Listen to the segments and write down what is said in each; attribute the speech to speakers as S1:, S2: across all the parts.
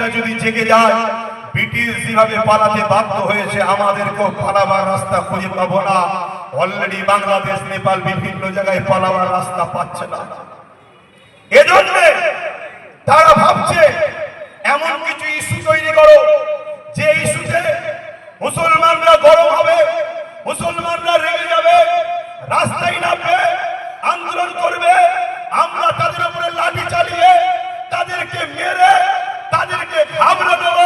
S1: ব্যবসায়ীরা যদি জেগে যায়, ব্রিটিশ যেভাবে পালাতে বাধ্য হয়েছে, আমাদেরকেও পালাবার রাস্তা খুঁজে পাবো না। অলরেডি বাংলাদেশ, নেপাল বিভিন্ন জায়গায় পালাবার রাস্তা পাচ্ছে না। এজন্য তারা ভাবছে, এমন কিছু ইস্যু তৈরি করো, যে ইস্যুতে মুসলমানরা গরম হবে, মুসলমানরা রেগে যাবে, রাস্তায় নামবে, আন্দোলন করবে, আমরা তাদের উপরে লাঠি চালিয়ে তাদেরকে মেরে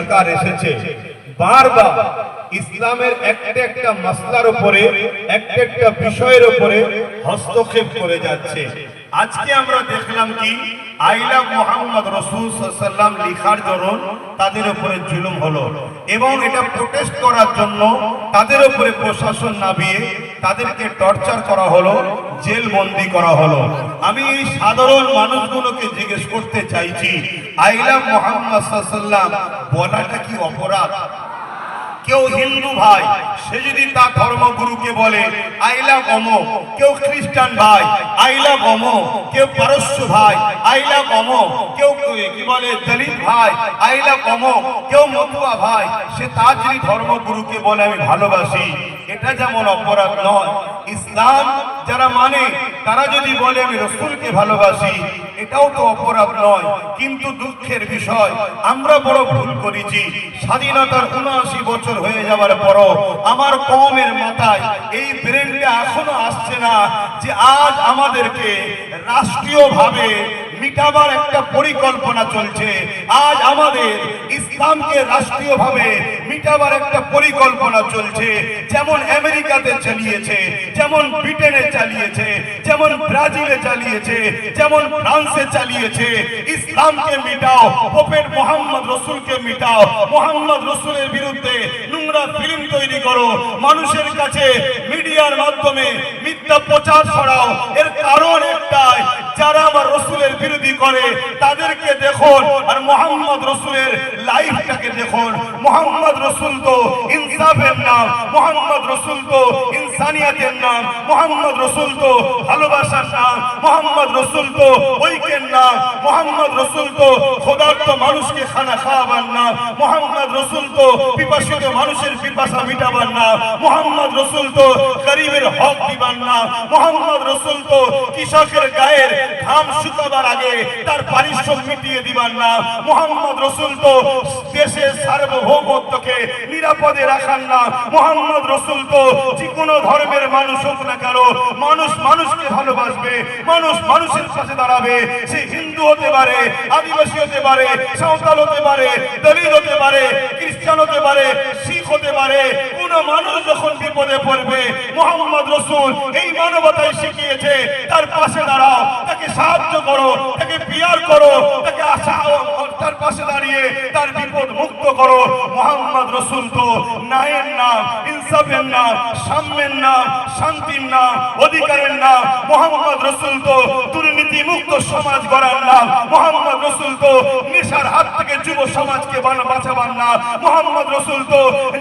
S1: সরকার এসেছে। বারবার ইসলামের একটা একটা মাসলার উপরে, একটা একটা বিষয়ের উপরে হস্তক্ষেপ করে যাচ্ছে। আজকে আমরা দেখলাম কি, আইলা মোহাম্মদ রসুল সাল্লাম লিখার জন্য তাদের উপরে জুলুম হলো। এবং এটা প্রোটেস্ট করার জন্য তাদের উপরে প্রশাসন নামিয়ে তাদেরকে টর্চার করা হলো জেল বন্দি করা হলো। আমি এই সাধারণ মানুষগুলোকে জিজ্ঞেস করতে চাইছি আইলাম মোহাম্মদ বলাটা কি অপরাধ? কেউ হিন্দু ভাই সে যদি তার ধর্মগুরুকে বলে আইলা গম কেউ খ্রিস্টান ভাই আইলা গম কেউ পারস্য ভাই আইলা গম কেউ কি বলে দলিত ভাই আইলা গম কেউ মতুয়া ভাই, সে তার যদি ধর্মগুরুকে বলে, আমি ভালোবাসি, এটা যেমন অপরাধ নয়। ইসলাম যারা মানে তারা যদি বলে, আমি রসুলকে ভালোবাসি, এটাও তো অপরাধ নয়। কিন্তু দুঃখের বিষয়, আমরা বড় ভুল করেছি। স্বাধীনতার উনআশি বছর হয়ে যাওয়ার পরও আমার কমের মাথায় এই ব্রেনটা এখনও আসছে না যে আজ আমাদেরকে রাষ্ট্রীয়ভাবে মিটাবার একটা পরিকল্পনা চলছে। আজ আমাদের ইসলামকে রাষ্ট্রীয়ভাবে মিটাবার একটা পরিকল্পনা চলছে। যেমন আমেরিকাতে চালিয়েছে, যেমন ব্রিটেনে চালিয়েছে, যেমন ব্রাজিলে চালিয়েছে, যেমন ফ্রান্সে চালিয়েছে। ইসলামকে মিটাও পোপেট মোহাম্মদ রসুলকে মিটাও, মোহাম্মদ রসুলের বিরুদ্ধে নোংরা ফিল্ম তৈরি করো। মানুষের কাছে মিডিয়ার মাধ্যমে মিথ্যা প্রচার ছড়াও। এর কারণ একটাই, যারা রসুলের বিরোধী করে, তাদেরকে দেখুন আর মোহাম্মদ রসুলের লাইফটাকে দেখুন। মোহাম্মদ রসুল তো ইনসাফের নাম, মোহাম্মদ রসুল তো ইনসানিয়াতের নাম মোহাম্মদ রসুল তো ভালোবাসার নাম, মোহাম্মদ রসুল তো ঐক্যের নাম, মোহাম্মদ রসুল তো খোদার্থ মানুষকে খানা খাওয়াবার নাম, মোহাম্মদ রসুল তো পিপাসিত মানুষের পিপাসা মিটাবার নাম, মোহাম্মদ রসুল তো গরিবের হক দিবার নাম, মোহাম্মদ রসুল তো কৃষকের গায়ের ঘাম শুকাবার আগে তার পারিশ্রম মিটিয়ে দিবার নাম, মোহাম্মদ রসুল তো দেশের সার্বভৌমত্বকে নিরাপদে রাখার নাম, মোহাম্মদ রসুল তো যে কোনো ধর্মের মানুষ হোক না কেন, মানুষ মানুষকে ভালোবাসবে, মানুষ মানুষের পাশে দাঁড়াবে। সে হিন্দু হতে পারে, আদিবাসী হতে পারে, সাঁওতাল হতে পারে দলিত হতে পারে, খ্রিস্টান হতে পারে, শিখ হতে পারে, কোন মানুষ যখন বিপদে পড়বে, মোহাম্মদ রসুল এই মানবতায় শিখিয়েছে, তার পাশে দাঁড়াও, তাকে সাহায্য করো, তাকে পিয়ার করো, তাকে আশা তার পাশে দাঁড়িয়ে তার বিপদ মুক্ত করো। মোহাম্মদ রসুল তো ন্যায়ের নাম ইনসাফের নাম সাম্যের নাম শান্তির নাম অধিকারের নাম মোহাম্মদ রসুল তো দুর্নীতি মুক্ত সমাজ গড়ার নাম মোহাম্মদ রসুল তো নেশার হাত থেকে যুব সমাজকে বাঁচাবার নাম মোহাম্মদ রসুল তো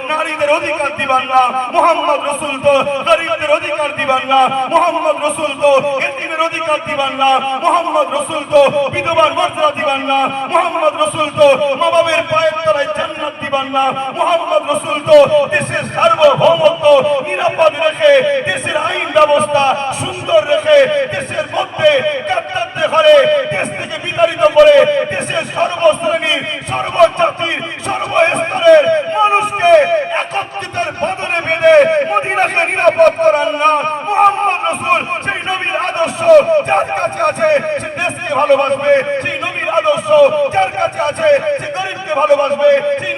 S1: নারীদের অধিকার দিবার না। মোহাম্মদ রসুল তো গরিবদের অধিকার দিবার না। মোহাম্মদ রসুল তো এতিমের অধিকার দিবার না। মোহাম্মদ রসুল তো বিধবার মর্যাদা দিবার না। মোহাম্মদ রসুল তো মা বাবের পায়ের তলায় জান্নাত না মোহাম্মদ রসুল তো দেশের সার্বভৌমত্ব নিরাপদ রেখে, দেশের আইন ব্যবস্থা সুন্দর রেখে, দেশের মধ্যে গাদ্দারদের করে দেশ থেকে বিতাড়িত করে, দেশের সর্বশ্রেণীর, সর্বজাতির, সর্বস্তরের মানুষকে একত্রিতের বদলে বেঁধে মদিনাকে নিরাপদ করার না মোহাম্মদ রসুল, সেই নবীর আদর্শ যার কাছে আছে, সে দেশকে ভালোবাসবে, সেই নবীর আদর্শ যার কাছে আছে, সে গরিবকে ভালোবাসবে, সেই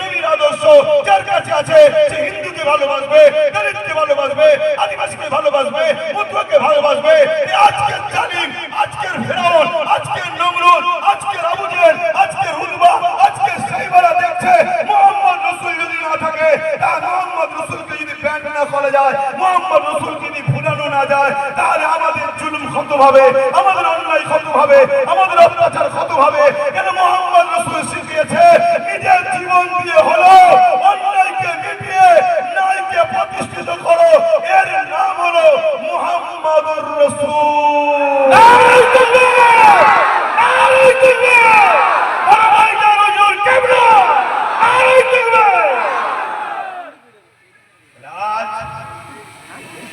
S1: যার কাছে আছে। সে হিন্দুকে ভালোবাসবে দলিতকে ভালোবাসবে, আদিবাসীকে ভালোবাসবে মুদ্রাকে ভালোবাসবে আজকের জালিম, আজকের ফেরাউন, আজকের নমরুদ, আজকের আবু আজকের উলবা আজকের সাইবারা দেখছে, মোহাম্মদ রসুল যদি না থাকে তা মোহাম্মদ রসুলকে যদি প্যান্ট না করা যায়, মোহাম্মদ রসুলকে যদি ভুলানো না যায়, তাহলে আমাদের জুলুম ক্ষত হবে আমাদের অন্যায় ক্ষত হবে আমাদের অত্যাচার ক্ষত হবে কেন মোহাম্মদ রসুল শিখিয়েছে নিজের জীবন দিয়ে হলো অন্যায়কে মিটিয়ে ন্যায়কে প্রতিষ্ঠিত করো এর নাম হলো মোহাম্মদুর রসুল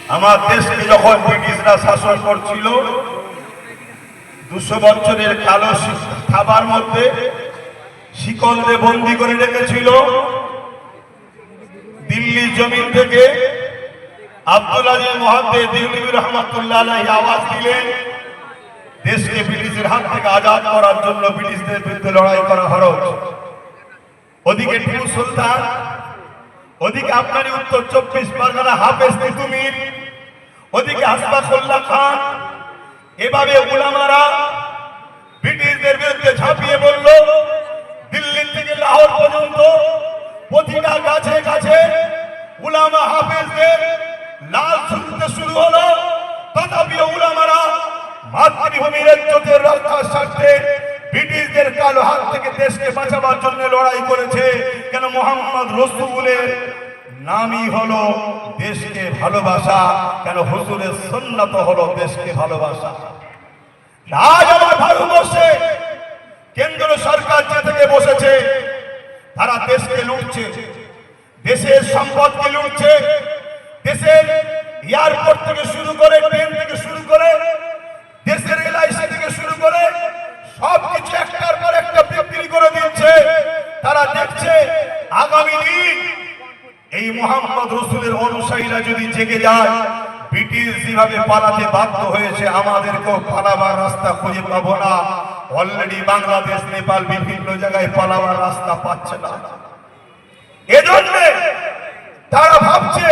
S1: আজ আমার দেশকে যখন ব্রিটিশরা শাসন করছিল? দুশো বছরের কালো থাবার মধ্যে শিকল দিয়ে বন্দি করে রেখেছিল। দিল্লি জমিন থেকে আব্দুল আজিজ মহাদ্দে দিল্লি রহমতুল্লাহ আওয়াজ দিলেন, দেশকে ব্রিটিশের হাত থেকে আজাদ করার জন্য ব্রিটিশদের বিরুদ্ধে লড়াই করা খরচ ওদিকে টিপু সুলতান, ওদিকে আপনারই উত্তর চব্বিশ পরগনা হাফেজ তিতুমির ওদিকে হাসপাখুল্লাহ খান। এভাবে উলামারা ব্রিটিশদের বিরুদ্ধে ঝাঁপিয়ে পড়ল। দিল্লি থেকে লাহোর পর্যন্ত প্রতিটা গাছে গাছে উলামা হাফেজদের লাল ছুটতে শুরু হলো। তথাপিও উলামারা মাতৃভূমির ইজ্জতের রক্ষার স্বার্থে ব্রিটিশদের কালো হাত থেকে দেশকে বাঁচাবার জন্য লড়াই করেছে। কেন মোহাম্মদ রসুলের নামই হলো দেশকে ভালোবাসা। কেন হুজুরের সন্ন্যত হলো দেশকে ভালোবাসা। আজ আমার ভারতবর্ষে কেন্দ্র সরকার যে থেকে বসেছে, তারা দেশকে লুটছে। দেশের সম্পদকে লুটছে। দেশের এয়ারপোর্ট থেকে শুরু করে, ট্রেন থেকে শুরু করে অনুসারীরা যদি জেগে যায় ব্রিটিশ যেভাবে পালাতে বাধ্য হয়েছে, আমাদেরকেও পালাবার রাস্তা খুঁজে পাবো না। অলরেডি বাংলাদেশ, নেপাল বিভিন্ন জায়গায় পালাবার রাস্তা পাচ্ছে না। এজন্য তারা ভাবছে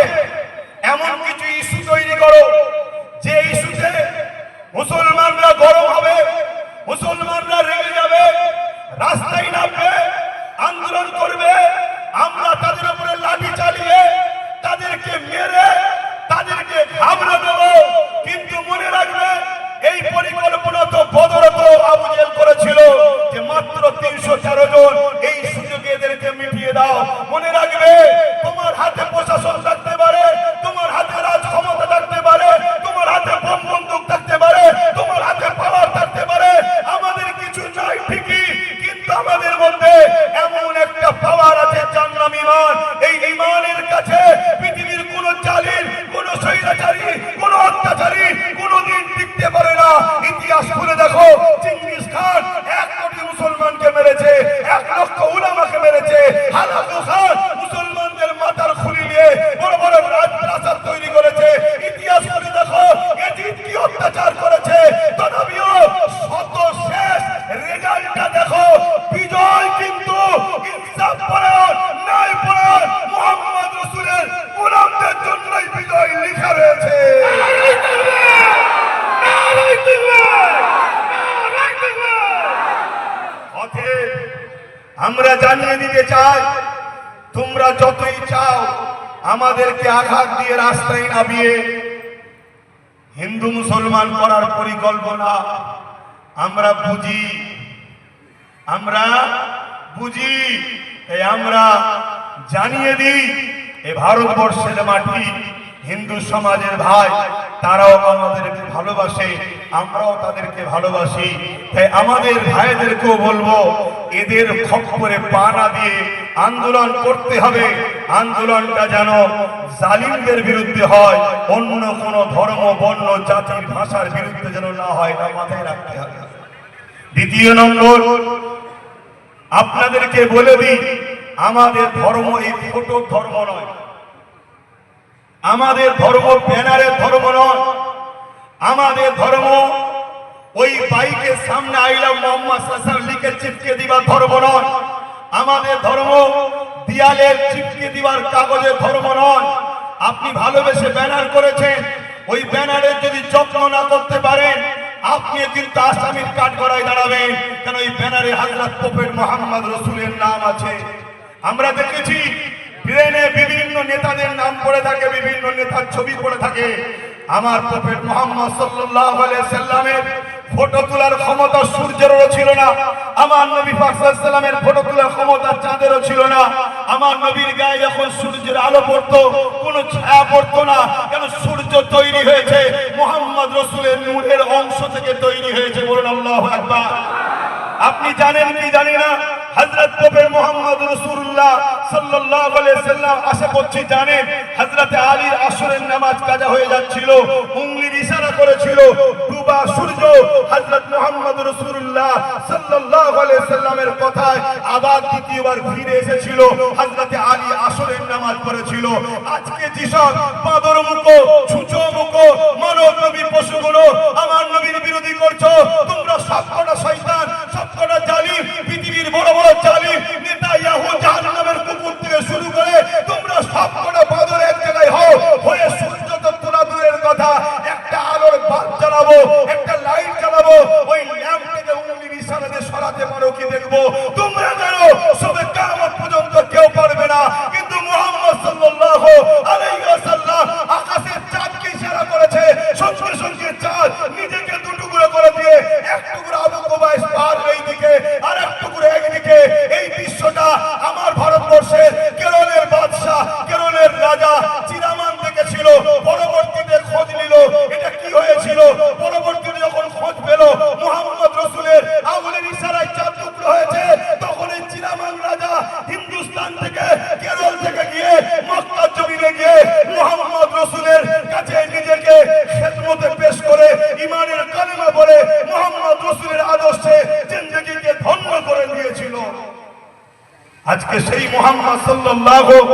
S1: পাওয়ার চাই, তোমরা যতই চাও, আমাদেরকে আঘাত দিয়ে রাস্তায় নামিয়ে হিন্দু মুসলমান করার পরিকল্পনা আমরা বুঝি। আমরা বুঝি আমরা জানিয়ে দিই, এ ভারতবর্ষের মাটি হিন্দু সমাজের ভাই, তারাও আমাদেরকে ভালোবাসে, আমরাও তাদেরকে ভালোবাসি। তাই আমাদের ভাইদেরকেও বলব, এদের খপ্পরে পা না দিয়ে আন্দোলন করতে হবে। আন্দোলনটা যেন জালিমদের বিরুদ্ধে হয়, অন্য কোনো ধর্ম, বর্ণ জাতির ভাষার বিরুদ্ধে যেন না হয়, এটা মাথায় রাখতে হবে। দ্বিতীয় নম্বর, আপনাদেরকে বলে দিই, আমাদের ধর্ম এই ছোট ধর্ম নয়। আমাদের ধর্ম ব্যানারের ধর্ম নয়। আমাদের ধর্ম ওই বাইকের সামনে আইলাম, মোহাম্মদ হাসান লিখে চিপকে দিবার ধর্ম নয়। আমাদের ধর্ম দিয়ালে চিপকে দিবার কাগজের ধর্ম নয়। আপনি ভালোবেসে ব্যানার করেছেন, ওই ব্যানারের যদি যত্ন না করতে পারেন, আপনি কিন্তু আসামির কাঠ গড়ায় দাঁড়াবেন। কেন ওই ব্যানারে হাজরত প্রফেট মোহাম্মদ রসুলের নাম আছে? আমরা দেখেছি ট্রেনে বিভিন্ন নেতাদের নাম পড়ে থাকে, বিভিন্ন নেতার ছবি পড়ে থাকে। আমার প্রফেট মোহাম্মদ সাল্লামের ফটো তোলার ক্ষমতা সূর্যেরও ছিল না, আমার নবী পাক সাল্লাল্লাহু আলাইহি সাল্লামের ফটো তোলার ক্ষমতা চাঁদেরও ছিল না। আমার নবীর গায়ে যখন সূর্যের আলো পড়তো, কোনো ছায়া পড়তো না, কেন সূর্য তৈরি হয়েছে? মোহাম্মদ রসুলের নূরের অংশ থেকে তৈরি হয়েছে, বলুন আল্লাহু আকবার। আপনি জানেন কি জানি না? হজরত কবে মোহাম্মদ রসুল্লাহ সাল্লাল্লাহু সাল্লাম আশা করছি জানেন হজরত আলীর আসরের নামাজ কাজা হয়ে যাচ্ছিল, উংলির ইশারা করেছিল সূর্য হযরত মোহাম্মদ রাসূলুল্লাহ সাল্লাল্লাহু আলাইহি সাল্লামের কথায় আবার দ্বিতীয়বার ফিরে এসেছিল। হযরত আলী আসরের নামাজ পড়েছিল। আজকে যেসব পাদর মুখো, ছুঁচো মুখো, মানব নবী পশুগুলো আমার নবীর বিরোধী করছ, তোমরা সবকটা শয়তান, সবকটা জালিম, পৃথিবীর বড় বড় জালিম নেতা ইয়াহু জাহান্নামের কুকুর থেকে শুরু করে তোমরা সবকটা বাদর এক জায়গায় হও, হয়ে সূর্য তো তোলা দূরের কথা, একটা আলোর বাল্ব জ্বালাবো সাল্লাল্লাহু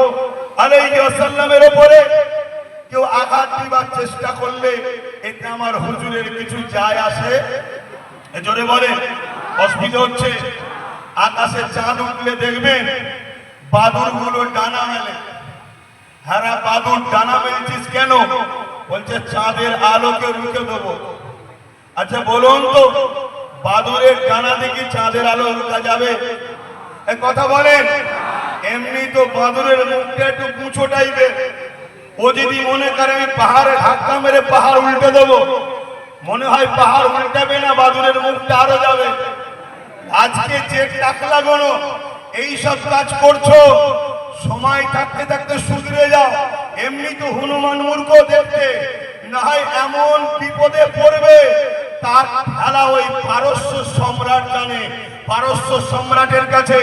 S1: আলাইহি কেউ আঘাত দিবার চেষ্টা করলে এতে আমার হুজুরের কিছু যায় আসে। জোরে বলে অসুবিধা হচ্ছে আকাশে চাঁদ উঠলে দেখবেন বাদুরগুলো ডানা মেলে। হ্যাঁ বাদুর, ডানা মেলছিস কেন? বলছে, চাঁদের আলোকে রুখে দেবো। আচ্ছা বলুন তো, বাদুরের ডানা দেখি চাঁদের আলো রুখা যাবে? কথা বলেন এমনি তো বাদুরের মুখটা একটু পুঁছো টাইপের। ও যদি মনে করে আমি পাহাড়ে ধাক্কা মেরে পাহাড় উল্টে দেবো, মনে হয় পাহাড় উল্টাবে না, বাদুরের মুখটা আরও যাবে। আজকে যে টাকলা গণ, এই সব কাজ করছ, সময় থাকতে থাকতে সুধরে যাও। এমনি তো হনুমান মূর্খ দেখতে, না হয় এমন বিপদে পড়বে, তার খেলা ওই পারস্য সম্রাট জানে। পারস্য সম্রাটের কাছে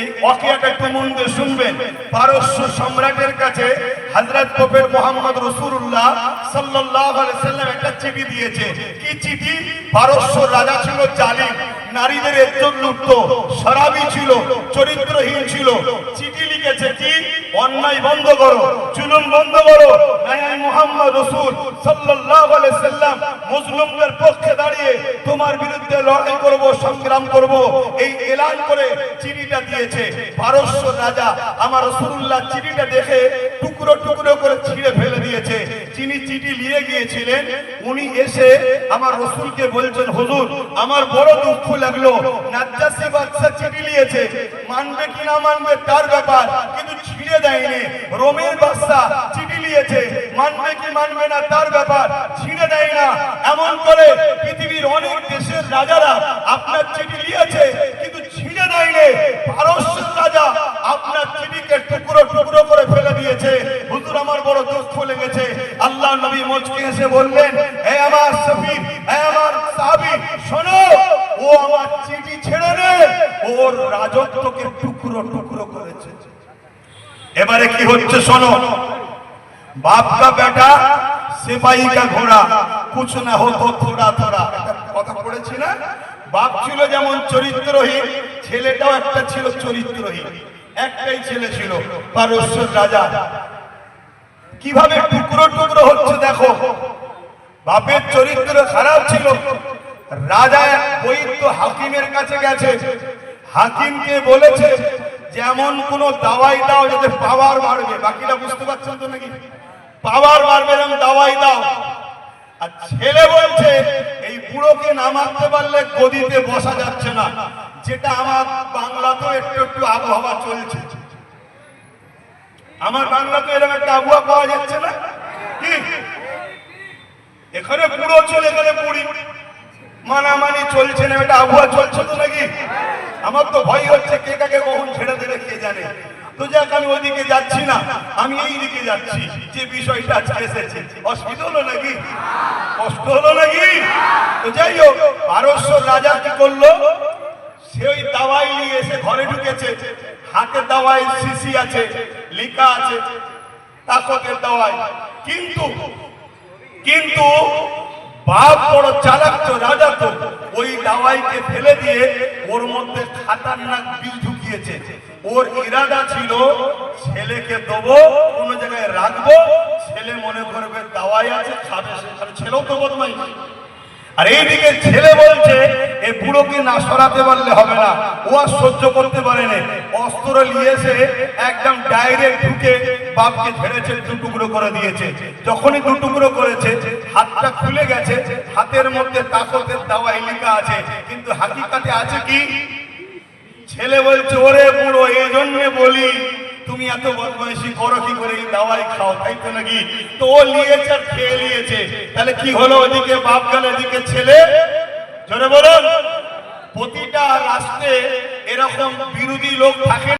S1: এই অকিয়াটা একটু মন দিয়ে শুনবেন। পারস্য সম্রাটের কাছে হযরত প্রফেট মোহাম্মদ রাসূলুল্লাহ সাল্লাল্লাহু আলাইহি সাল্লাম একটা চিঠি দিয়েছে। কি চিঠি? পারস্য রাজা ছিল জালিম। নারীদের ইজ্জত লুটত শরাবী ছিল, চরিত্রহীন ছিল। চিঠি লিখেছে কি? অন্যায় বন্ধ করো, জুলুম বন্ধ করো। আমি মুহাম্মদ রাসূল সাল্লাল্লাহু আলাইহি সাল্লাম মুসলিমদের পক্ষে দাঁড়িয়ে তোমার বিরুদ্ধে লড়াই করব, সংগ্রাম করব। এই এলান করে চিঠিটা দিয়েছে। পারস্য রাজা আমার রাসূলুল্লাহ চিঠিটা দেখে টুকরো টুকরো করে ছিঁড়ে ফেলে দিয়েছে। যিনি চিঠি নিয়ে গিয়েছিলেন, উনি এসে আমার রসুলকে বলছেন, হুজুর, আমার বড় দুঃখ লাগল। নাজ্জাসি বাদশা চিঠি নিয়েছে মানবে কি না মানবে তার ব্যাপার কিন্তু ছিঁড়ে দেয়নি। রোমের বাদশা চিঠি নিয়েছে মানবে কি মানবে না তার ব্যাপার ছিঁড়ে দেয় না। এমন করে পৃথিবীর অনেক দেশের রাজারা আপনার চিঠি নিয়েছে কিন্তু ছিঁড়ে দেয়নি। পারস্যের রাজা আপনার চিঠিকে টুকরো টুকরো করে ফেলে দিয়েছে। হুজুর, আমার বড় দুঃখ লেগেছে। আল্লাহ নবী মুচকে এসে বললেন, হে আমার সফির, হে আমার সাহাবী, শোনো ও আমার চিঠি ছেড়ে নে ওর রাজত্বকে টুকরো টুকরো করেছে। এবারে কি হচ্ছে শোনো? বাপ কা বেটা, সিপাহী কা ঘোড়া, কুছ না হতো থোড়া থোড়া। কথা পড়েছি না?
S2: বাপ ছিল যেমন চরিত্রহীন, ছেলেটাও একটা ছিল চরিত্রহীন। একটাই ছেলে ছিল পারস্যর রাজা। কীভাবে টুকরো টুকরো হচ্ছে দেখো? বাপের চরিত্র খারাপ ছিল। রাজা বৈদ্য হাকিমের কাছে গেছে। হাকিমকে বলেছে যেমন কোন দাওয়াই দাও যাতে পাওয়ার বাড়বে। বাকিটা বুঝতে পারছেন তো নাকি? পাওয়ার বাড়বে এরকম দাওয়াই দাও। আর ছেলে বলছে, এই বুড়োকে নামাতে পারলে গদিতে বসা যাচ্ছে না। যেটা আমার বাংলাতেও একটু একটু আবহাওয়া চলছে। আমার বাংলাতে এরকম একটা আবহাওয়া পাওয়া যাচ্ছে না? কি? এখানে বুড়ো চলে গেলে পুরি মানামানি চলছে না এটা আবহাওয়া চলছে তো নাকি? আমার তো ভয় হচ্ছে কে কাকে কখন ছেড়ে দেবে, কে জানে। তো যাক, আমি ওইদিকে যাচ্ছি না, আমি এই দিকে যাচ্ছি। যে বিষয়টা আজকে এসেছে, অসুবিধা হলো নাকি? কষ্ট হলো নাকি? তো যাই হোক, পারস্য রাজা কি করল? সে ওই দাওয়াই নিয়ে এসে ঘরে ঢুকেছে। হাতে দাওয়াই শিশি আছে লেখা আছে, তাকতের দাওয়াই কিন্তু কিন্তু বাপ বড় চালাক তো, রাজা তো। ওই দাওয়াইকে ফেলে দিয়ে ওর মধ্যে খাতারনাক বীজ ঢুকিয়েছে। ওর ইরাদা ছিল, ছেলেকে দেবো, কোনো জায়গায় রাখব, ছেলে মনে করবে দাওয়াই আছে, খাবে সেখানে ছেলেও তো বদমাই আর এইদিকে ছেলে বলছে এই বুড়োকে না সরাতে পারলে হবে না। ও আর সহ্য করতে পারে না। অস্ত্র নিয়েছে একদম ডাইরেক্ট ঢুকে বাপকে ঝেড়েছে দু টুকরো করে দিয়েছে। যখনই দু টুকরো করেছে, হাতটা খুলে গেছে, হাতের মধ্যে তাকতের দাওয়াই লেখা আছে। কিন্তু হাকিকাতে আছে কি? ছেলে বলছে, ওরে বুড়ো, এই জন্যে বলি তুমি এত বদমাইশি করো কি করে? দাওয়াই খাও, তাই তো নাকি? তো ও নিয়েছে আর খেয়ে নিয়েছে। তাহলে কি হলো ওদিকে বাপ গেল, এদিকে ছেলে? জোরে বলুন। প্রতিটা রাষ্ট্রে এরকম বিরোধী লোক থাকে